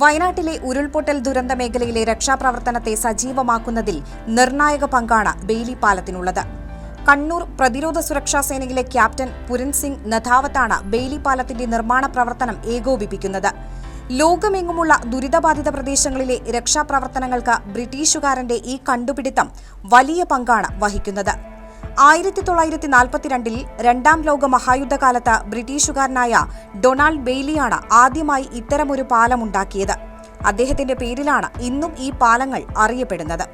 വയനാട്ടിലെ ഉരുൾപൊട്ടൽ ദുരന്ത മേഖലയിലെ രക്ഷാപ്രവർത്തനത്തെ സജീവമാക്കുന്നതിൽ നിർണായക പങ്കാണ് ബെയിലി പാലത്തിനുള്ളത്. കണ്ണൂർ പ്രതിരോധ സുരക്ഷാ സേനയിലെ ക്യാപ്റ്റൻ പുരൻ സിംഗ് നഥാവത്താണ് ബെയിലി പാലത്തിന്റെ നിർമ്മാണ പ്രവർത്തനം ഏകോപിപ്പിക്കുന്നത്. ലോകമെങ്ങുമുള്ള ദുരിതബാധിത പ്രദേശങ്ങളിലെ രക്ഷാപ്രവർത്തനങ്ങൾക്ക് ബ്രിട്ടീഷുകാരന്റെ ഈ കണ്ടുപിടുത്തം വലിയ പങ്കാണ് വഹിക്കുന്നത്. ആയിരത്തി തൊള്ളായിരത്തി നാൽപ്പത്തിരണ്ടിൽ രണ്ടാം ലോക മഹായുദ്ധകാലത്ത് ബ്രിട്ടീഷുകാരനായ ഡൊണാൾഡ് ബെയ്ലിയാണ് ആദ്യമായി ഇത്തരമൊരു പാലമുണ്ടാക്കിയത്. അദ്ദേഹത്തിന്റെ പേരിലാണ് ഇന്നും ഈ പാലങ്ങൾ അറിയപ്പെടുന്നത്.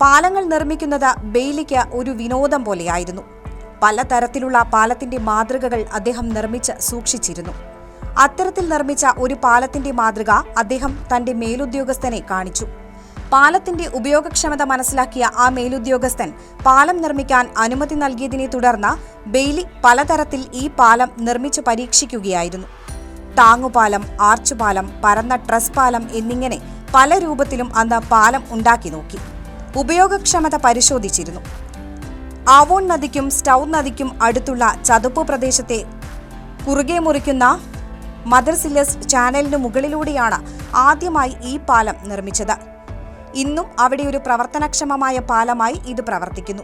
പാലങ്ങൾ നിർമ്മിക്കുന്നത് ബെയ്ലിക്ക് ഒരു വിനോദം പോലെയായിരുന്നു. പലതരത്തിലുള്ള പാലത്തിന്റെ മാതൃകകൾ അദ്ദേഹം നിർമ്മിച്ച് സൂക്ഷിച്ചിരുന്നു. അത്തരത്തിൽ നിർമ്മിച്ച ഒരു പാലത്തിന്റെ മാതൃക അദ്ദേഹം തന്റെ മേലുദ്യോഗസ്ഥനെ കാണിച്ചു. പാലത്തിന്റെ ഉപയോഗക്ഷമത മനസ്സിലാക്കിയ ആ മേലുദ്യോഗസ്ഥൻ പാലം നിർമ്മിക്കാൻ അനുമതി നൽകിയതിനെ തുടർന്ന് ബെയ്ലി പലതരത്തിൽ ഈ പാലം നിർമ്മിച്ച് പരീക്ഷിക്കുകയായിരുന്നു. താങ്ങുപാലം ആർച്ചുപാലം പരന്ന ട്രസ് പാലം എന്നിങ്ങനെ പല രൂപത്തിലും അന്ന് പാലം ഉണ്ടാക്കി നോക്കി. ഉപയോഗക്ഷമത പരിശോധിച്ചിരുന്നു. ആവോൺ നദിക്കും സ്റ്റൗ നദിക്കും അടുത്തുള്ള ചതുപ്പ് പ്രദേശത്തെ കുറുകെ മുറിക്കുന്ന മദർസില്ലസ് ചാനലിനു മുകളിലൂടെയാണ് ആദ്യമായി ഈ പാലം നിർമ്മിച്ചത്. ഇന്നും അവിടെ ഒരു പ്രവർത്തനക്ഷമമായ പാലമായി ഇത് പ്രവർത്തിക്കുന്നു.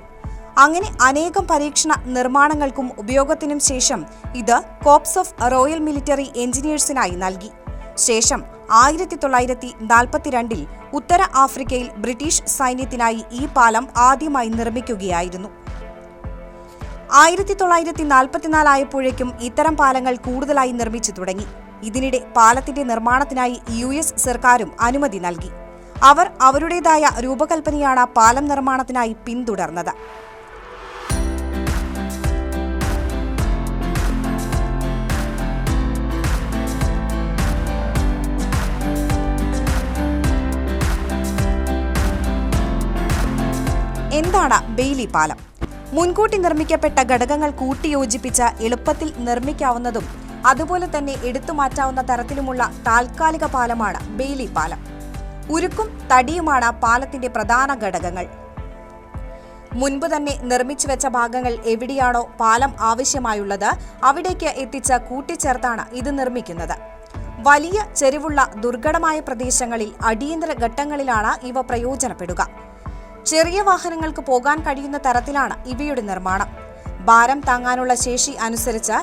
അങ്ങനെ അനേകം പരീക്ഷണ നിർമ്മാണങ്ങൾക്കും ഉപയോഗത്തിനും ശേഷം ഇത് കോപ്സ് ഓഫ് റോയൽ മിലിറ്ററി എഞ്ചിനീയേഴ്സിനായി നൽകി. ശേഷം ആയിരത്തി തൊള്ളായിരത്തി നാൽപ്പത്തിരണ്ടിൽ ഉത്തര ആഫ്രിക്കയിൽ ബ്രിട്ടീഷ് സൈന്യത്തിനായി ഈ പാലം ആദ്യമായി നിർമ്മിക്കുകയായിരുന്നു. ആയിരത്തി തൊള്ളായിരത്തി നാൽപ്പത്തിനാലായപ്പോഴേക്കും ഇത്തരം പാലങ്ങൾ കൂടുതലായി നിർമ്മിച്ചു തുടങ്ങി. ഇതിനിടെ പാലത്തിന്റെ നിർമ്മാണത്തിനായി യു സർക്കാരും അനുമതി നൽകി. അവർ അവരുടേതായ രൂപകൽപ്പനയാണ് പാലം നിർമ്മാണത്തിനായി പിന്തുടർന്നത്. എന്താണ് ബെയ്ലി പാലം? മുൻകൂട്ടി നിർമ്മിക്കപ്പെട്ട ഘടകങ്ങൾ കൂട്ടിയോജിപ്പിച്ച് എളുപ്പത്തിൽ നിർമ്മിക്കാവുന്നതും അതുപോലെ തന്നെ എടുത്തു മാറ്റാവുന്ന തരത്തിലുമുള്ള താൽക്കാലിക പാലമാണ് ബെയ്ലി പാലം. ഉരുക്കും തടിയുമാണ് പാലത്തിന്റെ പ്രധാന ഘടകങ്ങൾ. മുൻപ് തന്നെ നിർമ്മിച്ചു വെച്ച ഭാഗങ്ങൾ എവിടെയാണോ പാലം ആവശ്യമായുള്ളത് അവിടേക്ക് എത്തിച്ച് കൂട്ടിച്ചേർത്താണ് ഇത് നിർമ്മിക്കുന്നത്. വലിയ ചെരിവുള്ള ദുർഘടമായ പ്രദേശങ്ങളിൽ അടിയന്തര ഘട്ടങ്ങളിലാണ് ഇവ പ്രയോജനപ്പെടുക. ചെറിയ വാഹനങ്ങൾക്ക് പോകാൻ കഴിയുന്ന തരത്തിലാണ് ഇവയുടെ നിർമ്മാണം. ഭാരം താങ്ങാനുള്ള ശേഷി അനുസരിച്ച്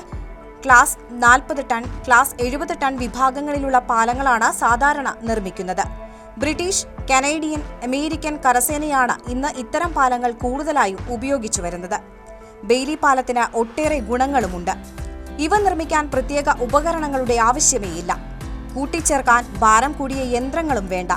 ക്ലാസ് നാൽപ്പത് ടൺ ക്ലാസ് എഴുപത് ടൺ വിഭാഗങ്ങളിലുള്ള പാലങ്ങളാണ് സാധാരണ നിർമ്മിക്കുന്നത്. ബ്രിട്ടീഷ് കനേഡിയൻ അമേരിക്കൻ കരസേനയാണ് ഇന്ന് ഇത്തരം പാലങ്ങൾ കൂടുതലായും ഉപയോഗിച്ചു വരുന്നത്. ബെയ്ലി പാലത്തിന് ഒട്ടേറെ ഗുണങ്ങളുമുണ്ട്. ഇവ നിർമ്മിക്കാൻ പ്രത്യേക ഉപകരണങ്ങളുടെ ആവശ്യമേയില്ല. കൂട്ടിച്ചേർക്കാൻ ഭാരം കൂടിയ യന്ത്രങ്ങളും വേണ്ട.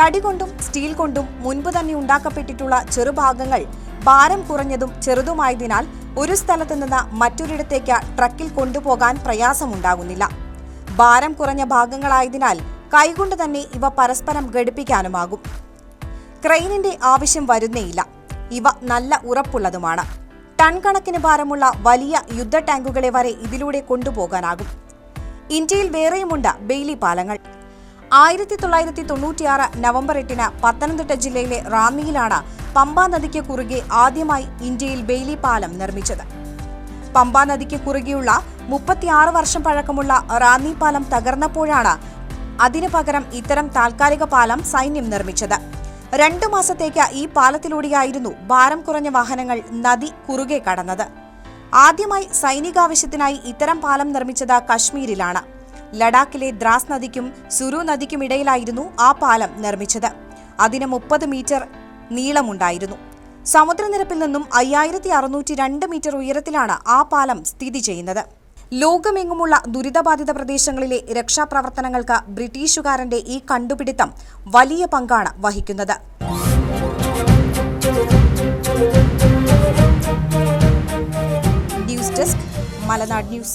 തടി കൊണ്ടും സ്റ്റീൽ കൊണ്ടും മുൻപ് തന്നെ ഉണ്ടാക്കപ്പെട്ടിട്ടുള്ള ചെറുഭാഗങ്ങൾ ഭാരം കുറഞ്ഞതും ചെറുതുമായതിനാൽ ഒരു സ്ഥലത്തു നിന്ന് മറ്റൊരിടത്തേക്ക് ട്രക്കിൽ കൊണ്ടുപോകാൻ പ്രയാസമുണ്ടാകുന്നില്ല. ഭാരം കുറഞ്ഞ ഭാഗങ്ങളായതിനാൽ കൈകൊണ്ട് തന്നെ ഇവ പരസ്പരം ഘടിപ്പിക്കാനുമാകും. ക്രെയിനിന്റെ ആവശ്യം വരുന്നേയില്ല. ഇവ നല്ല ഉറപ്പുള്ളതുമാണ്. ടൺ കണക്കിന് ഭാരമുള്ള വലിയ യുദ്ധ ടാങ്കുകളെ വരെ ഇതിലൂടെ കൊണ്ടുപോകാനാകും. ഇന്ത്യയിൽ വേറെയുമുണ്ട് ബെയ്ലി പാലങ്ങൾ. ആയിരത്തി തൊള്ളായിരത്തി തൊണ്ണൂറ്റിയാറ് നവംബർ എട്ടിന് പത്തനംതിട്ട ജില്ലയിലെ റാന്നിയിലാണ് പമ്പാ നദിക്ക് കുറുകെ ആദ്യമായി ഇന്ത്യയിൽ ബെയ്ലി പാലം നിർമ്മിച്ചത്. പമ്പാ നദിക്ക് കുറുകെയുള്ള മുപ്പത്തിയാറ് വർഷം പഴക്കമുള്ള റാന്നി പാലം തകർന്നപ്പോഴാണ് അതിനു പകരം ഇത്തരം താൽക്കാലിക പാലം സൈന്യം നിർമ്മിച്ചത്. രണ്ടു മാസത്തേക്ക് ഈ പാലത്തിലൂടെയായിരുന്നു ഭാരം കുറഞ്ഞ വാഹനങ്ങൾ നദി കുറുകെ കടന്നത്. ആദ്യമായി സൈനികാവശ്യത്തിനായി ഇത്തരം പാലം നിർമ്മിച്ചത് കശ്മീരിലാണ്. ലഡാക്കിലെ ദ്രാസ് നദിക്കും സുരു നദിക്കുമിടയിലായിരുന്നു ആ പാലം നിർമ്മിച്ചത്. അതിന് മുപ്പത് മീറ്റർ നീളമുണ്ടായിരുന്നു. സമുദ്രനിരപ്പിൽ നിന്നും അയ്യായിരത്തി അറുന്നൂറ്റി രണ്ട് മീറ്റർ ഉയരത്തിലാണ് ആ പാലം സ്ഥിതി ചെയ്യുന്നത്. ലോകമെങ്ങുമുള്ള ദുരിതബാധിത പ്രദേശങ്ങളിലെ രക്ഷാപ്രവർത്തനങ്ങൾക്ക് ബ്രിട്ടീഷുകാരന്റെ ഈ കണ്ടുപിടുത്തം വലിയ പങ്കാണ് വഹിക്കുന്നത്. News desk Malanad news.